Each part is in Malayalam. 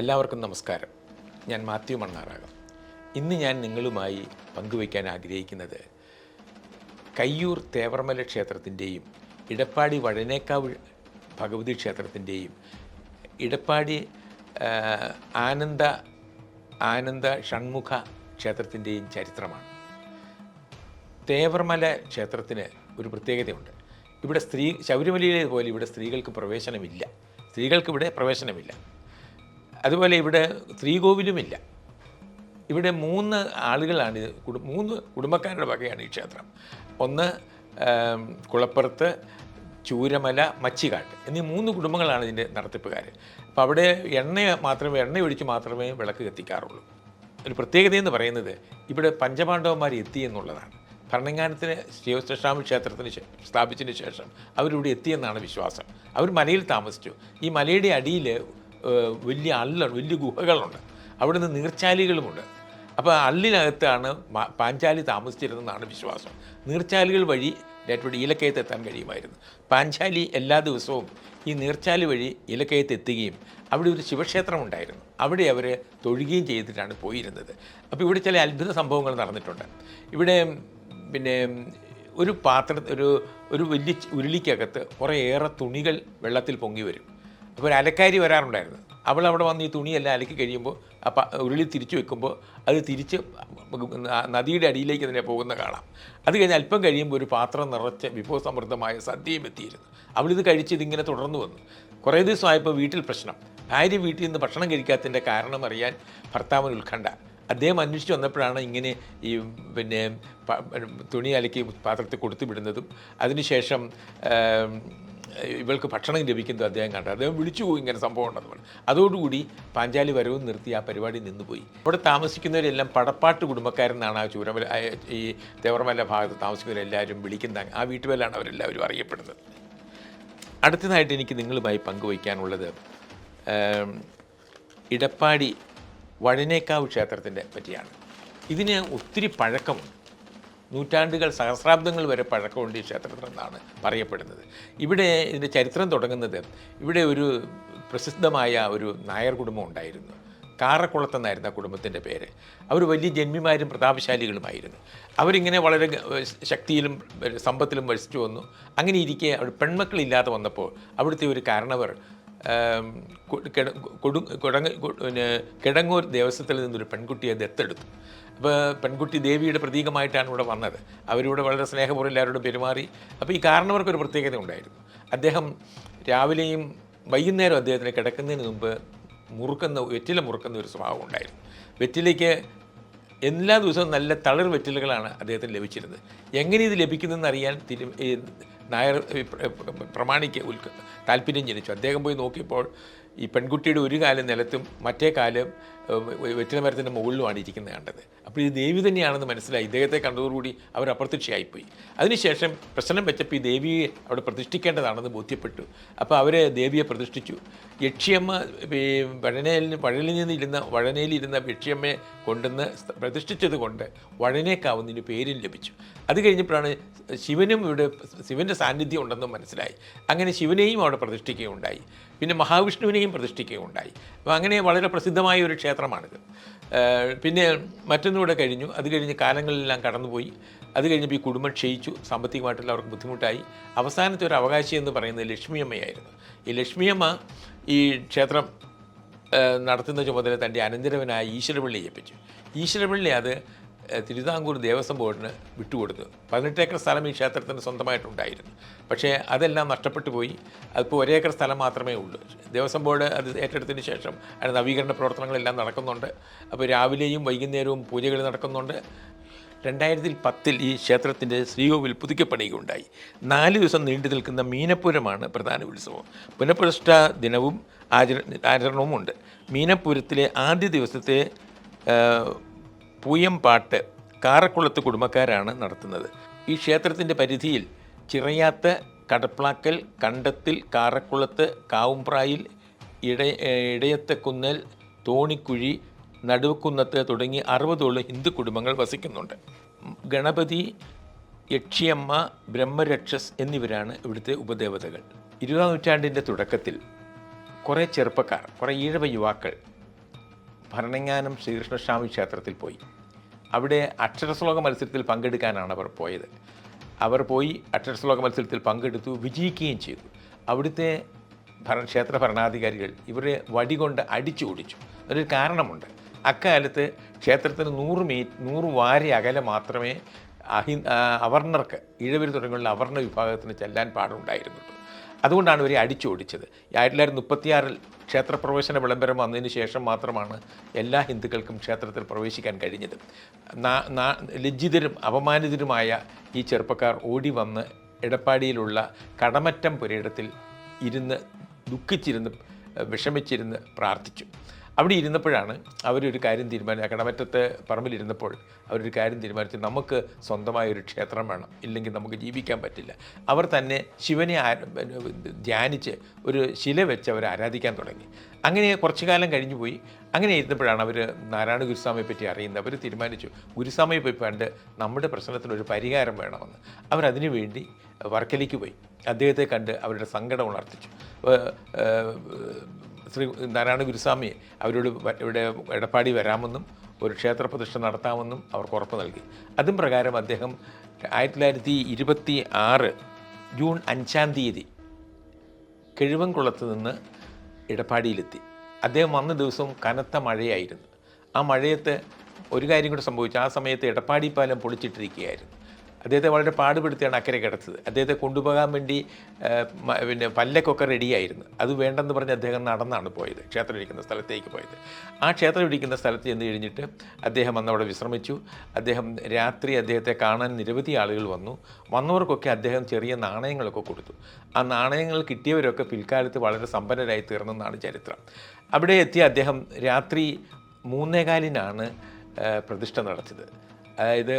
എല്ലാവർക്കും നമസ്കാരം. ഞാൻ മാത്യു മണ്ണാറാകം. ഇന്ന് ഞാൻ നിങ്ങളുമായി പങ്കുവയ്ക്കാൻ ആഗ്രഹിക്കുന്നത് കയ്യൂർ തേവർമല ക്ഷേത്രത്തിന്റെയും ഇടപ്പാടി വഴനേക്കാവ് ഭഗവതി ക്ഷേത്രത്തിന്റെയും ഇടപ്പാടി ആനന്ദ ആനന്ദ ഷൺമുഖ ക്ഷേത്രത്തിന്റെയും ചരിത്രമാണ്. തേവർമല ക്ഷേത്രത്തിന് ഒരു പ്രത്യേകതയുണ്ട്. ഇവിടെ സ്ത്രീ ശബരിമലയിലെ പോലെ ഇവിടെ സ്ത്രീകൾക്ക് പ്രവേശനമില്ല. സ്ത്രീകൾക്ക് ഇവിടെ പ്രവേശനമില്ല. അതുപോലെ ഇവിടെ ശ്രീകോവിലുമില്ല. ഇവിടെ മൂന്ന് ആളുകളാണ് മൂന്ന് കുടുംബക്കാരുടെ വകയാണ് ഈ ക്ഷേത്രം. ഒന്ന് കുളപ്പുറത്ത് ചൂരമല മച്ചിക്കാട്ട് എന്നീ മൂന്ന് കുടുംബങ്ങളാണ് ഇതിന്റെ നടത്തിപ്പുകാർ അപ്പോൾ അവിടെ എണ്ണ മാത്രമേ എണ്ണ ഒഴിച്ച് മാത്രമേ വിളക്ക് കത്തിക്കാറുള്ളൂ. ഒരു പ്രത്യേകതയെന്ന് പറയുന്നത് ഇവിടെ പഞ്ചപാണ്ഡവന്മാർ എത്തി എന്നുള്ളതാണ്. ഭരണങ്ങാനത്തിന് ശിവശ്രീരാമ ക്ഷേത്രത്തിന് സ്ഥാപിച്ചതിന് ശേഷം അവരിവിടെ എത്തിയെന്നാണ് വിശ്വാസം. അവർ മലയിൽ താമസിച്ചു. ഈ മലയുടെ അടിയിൽ വലിയ അല്ലർ വലിയ ഗുഹകളുണ്ട്. അവിടെ നിന്ന് നീർച്ചാലികളുമുണ്ട് അപ്പോൾ അള്ളിനകത്താണ് പാഞ്ചാലി താമസിച്ചിരുന്നതെന്നാണ് വിശ്വാസം. നീർച്ചാലികൾ വഴി ഡേറ്റോടെ ഇലക്കയത്ത് എത്താൻ കഴിയുമായിരുന്നു. പാഞ്ചാലി എല്ലാ ദിവസവും ഈ നീർച്ചാലി വഴി ഇലക്കയത്ത് എത്തുകയും അവിടെ ഒരു ശിവക്ഷേത്രം ഉണ്ടായിരുന്നു. അവിടെ അവർ തൊഴുകയും ചെയ്തിട്ടാണ് പോയിരുന്നത്. അപ്പോൾ ഇവിടെ ചില അത്ഭുത സംഭവങ്ങൾ നടന്നിട്ടുണ്ട്. ഇവിടെ പിന്നെ ഒരു പാത്ര ഒരു ഒരു വലിയ ഉരുളിക്കകത്ത് കുറേയേറെ തുണികൾ വെള്ളത്തിൽ പൊങ്ങി വരും. അപ്പോൾ ഒരു അലക്കാരി വരാറുണ്ടായിരുന്നു. അവൾ അവിടെ വന്ന് ഈ തുണിയെല്ലാം അലക്കി കഴിയുമ്പോൾ ആ ഉരുളി തിരിച്ചു വെക്കുമ്പോൾ അത് തിരിച്ച് നദിയുടെ അടിയിലേക്ക് തന്നെ പോകുന്ന കാണാം. അത് കഴിഞ്ഞ് അല്പം കഴിയുമ്പോൾ ഒരു പാത്രം നിറച്ച വിഭവസമൃദ്ധമായ സദ്യയും എത്തിയിരുന്നു. അവളിത് കഴിച്ച് ഇതിങ്ങനെ തുടർന്നു വന്നു. കുറേ ദിവസമായപ്പോൾ വീട്ടിൽ പ്രശ്നം. ഭാര്യ വീട്ടിൽ നിന്ന് ഭക്ഷണം കഴിക്കാത്തതിന്റെ കാരണം അറിയാൻ ഭർത്താവിന് ഉത്കണ്ഠ. അദ്ദേഹം അന്വേഷിച്ച് വന്നപ്പോഴാണ് ഇങ്ങനെ ഈ പിന്നെ തുണി അലക്കി പാത്രത്തിൽ കൊടുത്തു വിടുന്നതും. അതിനുശേഷം ഇവൾക്ക് ഭക്ഷണം ലഭിക്കുന്നത് അദ്ദേഹം കണ്ടു. അദ്ദേഹം വിളിച്ചു പോയി ഇങ്ങനെ സംഭവം ഉണ്ടെന്ന് പറഞ്ഞു. അതോടുകൂടി പാഞ്ചാലി വരവും നിർത്തി ആ പരിപാടി നിന്നുപോയി. അവിടെ താമസിക്കുന്നവരെല്ലാം പടപ്പാട്ട് കുടുംബക്കാരെന്നാണ് ആ ചൂരമല ഈ തേവർമല ഭാഗത്ത് താമസിക്കുന്നവരെല്ലാവരും വിളിക്കുന്ന ആ വീട്ടുപേലാണ് അവരെല്ലാവരും അറിയപ്പെടുന്നത്. അടുത്തതായിട്ട് എനിക്ക് നിങ്ങളുമായി പങ്കുവയ്ക്കാനുള്ളത് ഇടപ്പാടി വഴനേക്കാവ് ക്ഷേത്രത്തിന്റെ പറ്റിയാണ്. ഇതിന് ഒത്തിരി പഴക്കമുണ്ട്. നൂറ്റാണ്ടുകൾ സഹസ്രാബ്ദങ്ങൾ വരെ പഴക്കമുണ്ട് ഈ ക്ഷേത്രത്തിനെന്നാണ് പറയപ്പെടുന്നത്. ഇവിടെ ഇതിന്റെ ചരിത്രം തുടങ്ങുന്നത് ഇവിടെ ഒരു പ്രസിദ്ധമായ ഒരു നായർ കുടുംബം ഉണ്ടായിരുന്നു. കാറക്കുളത്തെന്നായിരുന്നു ആ കുടുംബത്തിന്റെ പേര്. അവർ വലിയ ജന്മിമാരും പ്രതാപശാലികളുമായിരുന്നു. അവരിങ്ങനെ വളരെ ശക്തിയിലും സമ്പത്തിലും വസിച്ചു വന്നു. അങ്ങനെ ഇരിക്കെ അവർ പെൺമക്കളില്ലാതെ വന്നപ്പോൾ അവിടുത്തെ ഒരു കാരണവർ കിട- പിന്നെ കിടങ്ങൂർ ദേവസ്വത്തിൽ നിന്നൊരു പെൺകുട്ടിയെ ദത്തെടുത്തു. അപ്പോൾ പെൺകുട്ടി ദേവിയുടെ പ്രതീകമായിട്ടാണ് ഇവിടെ വന്നത്. അവരിവിടെ വളരെ സ്നേഹപൂർവം എല്ലാവരോടും പെരുമാറി. അപ്പോൾ ഈ കാരണവർക്കൊരു പ്രത്യേകത ഉണ്ടായിരുന്നു. അദ്ദേഹം രാവിലെയും വൈകുന്നേരം അദ്ദേഹത്തിന് കിടക്കുന്നതിന് മുമ്പ് മുറുക്കുന്ന വെറ്റില മുറുക്കുന്ന ഒരു സ്വഭാവം ഉണ്ടായിരുന്നു. വെറ്റിലയ്ക്ക് എല്ലാ ദിവസവും നല്ല തളിർ വെറ്റിലകളാണ് അദ്ദേഹത്തിന് ലഭിച്ചിരുന്നത്. എങ്ങനെ ഇത് ലഭിക്കുന്നതെന്ന് അറിയാൻ തിരു നായർ പ്രമാണിക്ക് ഉൽക്ക താല്പര്യം ജനിച്ചു. അദ്ദേഹം പോയി നോക്കിയപ്പോൾ ഈ പെൺകുട്ടിയുടെ ഒരു കാലം നിലത്തും മറ്റേ കാലം വെറ്റില മരത്തിന്റെ മുകളിലുമാണ് ഇരിക്കുന്നത് കണ്ടത്. അപ്പോൾ ഇത് ദേവി തന്നെയാണെന്ന് മനസ്സിലായി. ഇദ്ദേഹത്തെ കണ്ടതോടുകൂടി അവർ അപ്രത്യക്ഷയായിപ്പോയി. അതിനുശേഷം പ്രശ്നം വെച്ചപ്പോൾ ഈ ദേവിയെ അവിടെ പ്രതിഷ്ഠിക്കേണ്ടതാണെന്ന് ബോധ്യപ്പെട്ടു. അപ്പോൾ അവരെ ദേവിയെ പ്രതിഷ്ഠിച്ചു. യക്ഷിയമ്മ വഴനയിൽ വഴലിൽ നിന്നിരുന്ന വഴനയിലിരുന്ന യക്ഷിയമ്മയെ കൊണ്ടുവന്ന് പ്രതിഷ്ഠിച്ചത് കൊണ്ട് വഴനേക്കാവുന്നതിന് പേരും ലഭിച്ചു. അത് കഴിഞ്ഞപ്പോഴാണ് ശിവനും ഇവിടെ ശിവന്റെ സാന്നിധ്യം ഉണ്ടെന്നും മനസ്സിലായി. അങ്ങനെ ശിവനെയും അവിടെ പ്രതിഷ്ഠിക്കുകയുണ്ടായി. പിന്നെ മഹാവിഷ്ണുവിനെയും പ്രതിഷ്ഠിക്കുകയുണ്ടായി. അപ്പോൾ അങ്ങനെ വളരെ പ്രസിദ്ധമായ ഒരു ക്ഷേത്രമാണിത്. പിന്നെ മറ്റൊന്നുകൂടെ കഴിഞ്ഞു. അത് കഴിഞ്ഞ് കാലങ്ങളിലെല്ലാം കടന്നുപോയി. അത് കഴിഞ്ഞപ്പോൾ ഈ കുടുംബം ക്ഷയിച്ചു. സാമ്പത്തികമായിട്ടുള്ള അവർക്ക് ബുദ്ധിമുട്ടായി. അവസാനത്തെ ഒരു അവകാശി എന്ന് പറയുന്നത് ലക്ഷ്മിയമ്മയായിരുന്നു ഈ ലക്ഷ്മിയമ്മ ഈ ക്ഷേത്രം നടത്തുന്ന ചുമതല തന്റെ അനന്തരവനായ ഈശ്വരപിള്ളി ഏൽപ്പിച്ചു. ഈശ്വരപിള്ളി അത് തിരുവിതാംകൂർ ദേവസ്വം ബോർഡിന് വിട്ടുകൊടുത്തു. പതിനെട്ട് ഏക്കർ സ്ഥലം ഈ ക്ഷേത്രത്തിന് സ്വന്തമായിട്ടുണ്ടായിരുന്നു. പക്ഷേ അതെല്ലാം നഷ്ടപ്പെട്ടു പോയി. അതിപ്പോൾ ഒരേക്കർ സ്ഥലം മാത്രമേ ഉള്ളൂ. ദേവസ്വം ബോർഡ് അത് ഏറ്റെടുത്തതിന് ശേഷം അതിന് നവീകരണ പ്രവർത്തനങ്ങളെല്ലാം നടക്കുന്നുണ്ട്. അപ്പോൾ രാവിലെയും വൈകുന്നേരവും പൂജകൾ നടക്കുന്നുണ്ട്. രണ്ടായിരത്തി പത്തിൽ ഈ ക്ഷേത്രത്തിന്റെ ശ്രീകോവിൽ പുതുക്കിപ്പണിയുകയുണ്ടായി. നാല് ദിവസം നീണ്ടു നിൽക്കുന്ന മീനപ്പുരമാണ് പ്രധാന ഉത്സവം. പുനഃപ്രതിഷ്ഠ ദിനവും ആചര ആചരണവുമുണ്ട്. മീനപ്പുരത്തിലെ ആദ്യ ദിവസത്തെ പൂയം പാട്ട് കാറക്കുളത്ത് കുടുംബക്കാരാണ് നടത്തുന്നത്. ഈ ക്ഷേത്രത്തിന്റെ പരിധിയിൽ ചിറയാത്ത് കടപ്ലാക്കൽ കണ്ടത്തിൽ കാറക്കുളത്ത് കാവുംപ്രായിൽ ഇട ഇടയത്തക്കുന്നൽ തോണിക്കുഴി നടുവക്കുന്നത്ത് തുടങ്ങി അറുപതോളം ഹിന്ദു കുടുംബങ്ങൾ വസിക്കുന്നുണ്ട്. ഗണപതി യക്ഷിയമ്മ ബ്രഹ്മരക്ഷസ് എന്നിവരാണ് ഇവിടുത്തെ ഉപദേവതകൾ. ഇരുപതാം നൂറ്റാണ്ടിന്റെ തുടക്കത്തിൽ കുറേ ചെറുപ്പക്കാർ കുറേ ഈഴവ യുവാക്കൾ ഭരണങ്ങാനം ശ്രീകൃഷ്ണസ്വാമി ക്ഷേത്രത്തിൽ പോയി. അവിടെ അക്ഷരശ്ലോക മത്സരത്തിൽ പങ്കെടുക്കാനാണ് അവർ പോയത്. അവർ പോയി അക്ഷരശ്ലോക മത്സരത്തിൽ പങ്കെടുത്തു വിജയിക്കുകയും ചെയ്തു. അവിടുത്തെ ഭര ക്ഷേത്ര ഭരണാധികാരികൾ ഇവരെ വടികൊണ്ട് അടിച്ചു ഓടിച്ചു അതൊരു കാരണമുണ്ട്. അക്കാലത്ത് ക്ഷേത്രത്തിന് നൂറ് മീ നൂറ് വാരി അകലെ മാത്രമേ അഹി അവർണർക്ക് ഇഴവര് തുടങ്ങിയുള്ള അവർണ വിഭാഗത്തിന് ചെല്ലാൻ പാടുണ്ടായിരുന്നുള്ളൂ. അതുകൊണ്ടാണ് ഇവരെ അടിച്ചോടിച്ചത്. ആയിരത്തി തൊള്ളായിരത്തി മുപ്പത്തിയാറിൽ ക്ഷേത്രപ്രവേശന വിളംബരം വന്നതിന് ശേഷം മാത്രമാണ് എല്ലാ ഹിന്ദുക്കൾക്കും ക്ഷേത്രത്തിൽ പ്രവേശിക്കാൻ കഴിഞ്ഞത്. ലജ്ജിതരും അപമാനിതരുമായ ഈ ചെറുപ്പക്കാർ ഓടി വന്ന് എടപ്പാടിയിലുള്ള കടമറ്റം പുരയിടത്തിൽ ഇരുന്ന് ദുഃഖിച്ചിരുന്ന് വിഷമിച്ചിരുന്ന് പ്രാർത്ഥിച്ചു. അവിടെ ഇരുന്നപ്പോഴാണ് അവരൊരു കാര്യം തീരുമാനിച്ചു കടമറ്റത്ത് പറമ്പിലിരുന്നപ്പോൾ അവരൊരു കാര്യം തീരുമാനിച്ചു. നമുക്ക് സ്വന്തമായ ഒരു ക്ഷേത്രം വേണം. ഇല്ലെങ്കിൽ നമുക്ക് ജീവിക്കാൻ പറ്റില്ല. അവർ തന്നെ ശിവനെ ധ്യാനിച്ച് ഒരു ശില വെച്ച് അവർ ആരാധിക്കാൻ തുടങ്ങി. അങ്ങനെ കുറച്ചു കാലം കഴിഞ്ഞു പോയി. അങ്ങനെ ഇരുന്നപ്പോഴാണ് അവർ നാരായണ ഗുരുസ്വാമിയെ പറ്റി അറിയുന്നത്. അവർ തീരുമാനിച്ചു ഗുരുസ്വാമിയെ പോയി പണ്ട് നമ്മുടെ പ്രശ്നത്തിന് ഒരു പരിഹാരം വേണമെന്ന്. അവരതിനു വേണ്ടി വർക്കലേക്ക് പോയി. അദ്ദേഹത്തെ കണ്ട് അവരുടെ സങ്കടം ഉണർത്തിച്ചു. ശ്രീ നാരായണ ഗുരുസ്വാമി അവരോട് ഇവിടെ എടപ്പാടി വരാമെന്നും ഒരു ക്ഷേത്ര പ്രതിഷ്ഠ നടത്താമെന്നും അവർക്ക് ഉറപ്പ് നൽകി. അതും പ്രകാരം അദ്ദേഹം ആയിരത്തി തൊള്ളായിരത്തി ഇരുപത്തി ആറ് ജൂൺ അഞ്ചാം തീയതി കിഴുവൻകുളത്ത് നിന്ന് ഇടപ്പാടിയിലെത്തി അദ്ദേഹം വന്ന ദിവസം കനത്ത മഴയായിരുന്നു. ആ മഴയത്ത് ഒരു കാര്യം കൂടെ സംഭവിച്ചു. ആ സമയത്ത് എടപ്പാടി പാലം പൊളിച്ചിട്ടിരിക്കുകയായിരുന്നു. അദ്ദേഹത്തെ വളരെ പാടുപെടുത്തിയാണ് അക്കരെ കിടത്തത്. അദ്ദേഹത്തെ കൊണ്ടുപോകാൻ വേണ്ടി പിന്നെ പല്ലക്കൊക്കെ റെഡിയായിരുന്നു. അത് വേണ്ടെന്ന് പറഞ്ഞ് അദ്ദേഹം നടന്നാണ് പോയത് ക്ഷേത്രം ഇരിക്കുന്ന സ്ഥലത്തേക്ക് പോയത്. ആ ക്ഷേത്രം ഇരിക്കുന്ന സ്ഥലത്ത് ചെന്ന് കഴിഞ്ഞിട്ട് അദ്ദേഹം അന്ന് അവിടെ വിശ്രമിച്ചു. അദ്ദേഹം രാത്രി അദ്ദേഹത്തെ കാണാൻ നിരവധി ആളുകൾ വന്നു. വന്നവർക്കൊക്കെ അദ്ദേഹം ചെറിയ നാണയങ്ങളൊക്കെ കൊടുത്തു. ആ നാണയങ്ങൾ കിട്ടിയവരൊക്കെ പിൽക്കാലത്ത് വളരെ സമ്പന്നരായി തീർന്നെന്നാണ് ചരിത്രം. അവിടെ എത്തിയ അദ്ദേഹം രാത്രി മൂന്നേകാലിനാണ് പ്രതിഷ്ഠ നടത്തിയത്. അതായത്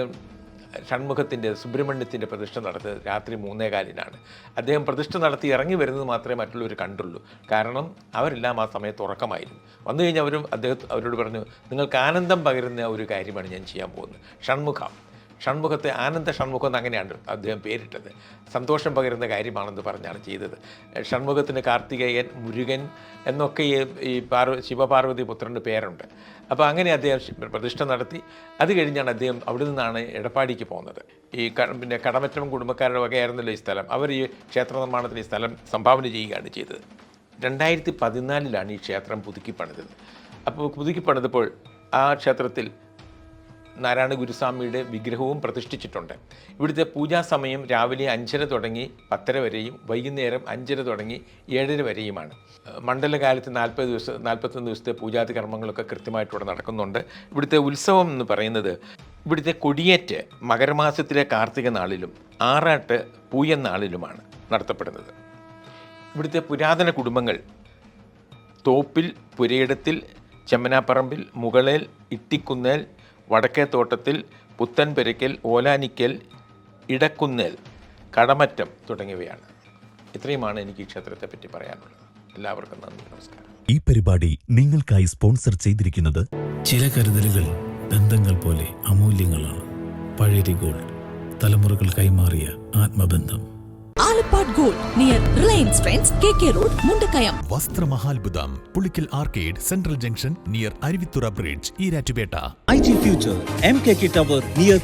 ഷൺമുഖത്തിന്റെ സുബ്രഹ്മണ്യത്തിന്റെ പ്രതിഷ്ഠ നടത്തിയത് രാത്രി മൂന്നേകാലിനാണ്. അദ്ദേഹം പ്രതിഷ്ഠ നടത്തി ഇറങ്ങി വരുന്നത് മാത്രമേ മറ്റുള്ളവർ കണ്ടുള്ളൂ. കാരണം അവരെല്ലാം ആ സമയത്ത് ഉറക്കമായിരുന്നു. വന്നു കഴിഞ്ഞാൽ അവരും അദ്ദേഹം അവരോട് പറഞ്ഞു നിങ്ങൾക്ക് ആനന്ദം പകരുന്ന ഒരു കാര്യമാണ് ഞാൻ ചെയ്യാൻ പോകുന്നത്. ഷൺമുഖം. ഷൺമുഖത്തെ ആനന്ദ ഷൺമുഖം എന്ന് അങ്ങനെയാണ് അദ്ദേഹം പേരിട്ടത്. സന്തോഷം പകരുന്ന കാര്യമാണെന്ന് പറഞ്ഞാണ് ചെയ്തത്. ഷൺമുഖത്തിന് കാർത്തികേയൻ മുരുകൻ എന്നൊക്കെ ഈ പാർവ ശിവപാർവതി പുത്രന്റെ പേരുണ്ട്. അപ്പോൾ അങ്ങനെ അദ്ദേഹം പ്രതിഷ്ഠ നടത്തി. അത് കഴിഞ്ഞാണ് അദ്ദേഹം അവിടെ നിന്നാണ് എടപ്പാടിക്ക് പോകുന്നത്. ഈ പിന്നെ കടമറ്റം കുടുംബക്കാരുടെ വകയായിരുന്നല്ലോ ഈ സ്ഥലം. അവർ ഈ ക്ഷേത്ര നിർമ്മാണത്തിന് ഈ സ്ഥലം സംഭാവന ചെയ്യുകയാണ് ചെയ്തത്. രണ്ടായിരത്തി പതിനാലിലാണ് ഈ ക്ഷേത്രം പുതുക്കി പണിതത് അപ്പോൾ പുതുക്കി പണിതപ്പോൾ ആ ക്ഷേത്രത്തിൽ നാരായണ ഗുരുസ്വാമിയുടെ വിഗ്രഹവും പ്രതിഷ്ഠിച്ചിട്ടുണ്ട്. ഇവിടുത്തെ പൂജാ സമയം രാവിലെ അഞ്ചര തുടങ്ങി പത്തര വരെയും വൈകുന്നേരം അഞ്ചര തുടങ്ങി ഏഴര വരെയുമാണ്. മണ്ഡലകാലത്ത് നാൽപ്പത് ദിവസം നാൽപ്പത്തൊന്ന് ദിവസത്തെ പൂജാതി കർമ്മങ്ങളൊക്കെ കൃത്യമായിട്ടിവിടെ നടക്കുന്നുണ്ട്. ഇവിടുത്തെ ഉത്സവം എന്ന് പറയുന്നത് ഇവിടുത്തെ കൊടിയേറ്റ് മകരമാസത്തിലെ കാർത്തിക നാളിലും ആറാട്ട് പൂയൻ നാളിലുമാണ് നടത്തപ്പെടുന്നത്. ഇവിടുത്തെ പുരാതന കുടുംബങ്ങൾ തോപ്പിൽ പുരയിടത്തിൽ ചെമ്മനാപ്പറമ്പിൽ മുകളേൽ ഇട്ടിക്കുന്നേൽ വടക്കേത്തോട്ടത്തിൽ പുത്തൻപെരുക്കൽ ഓലാനിക്കൽ ഇടക്കുന്നേൽ കടമറ്റം തുടങ്ങിയവയാണ്. ഇത്രയുമാണ് എനിക്ക് ഈ ക്ഷേത്രത്തെ പറ്റി പറയാനുള്ളത്. എല്ലാവർക്കും നന്ദി നമസ്കാരം. ഈ പരിപാടി നിങ്ങൾക്കായി സ്പോൺസർ ചെയ്തിരിക്കുന്നത് ചില കരുതലുകൾ ബന്ധങ്ങൾ പോലെ അമൂല്യങ്ങളാണ്. പഴരി ഗോൾഡ് തലമുറകൾ കൈമാറിയ ആത്മബന്ധം. Alappad gold near Reliance Trends K K road Mundakayam വസ്ത്രമഹാത്ഭുതം Pulickal arcade central junction near Aruvithura bridge Erattupetta. IT Future, S Tower near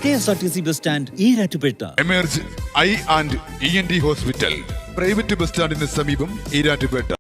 C bus stand, Erattupetta. Emerge I and E N D hospital private bus സ്റ്റാൻഡിന് സമീപം ഈരാറ്റുപേട്ട.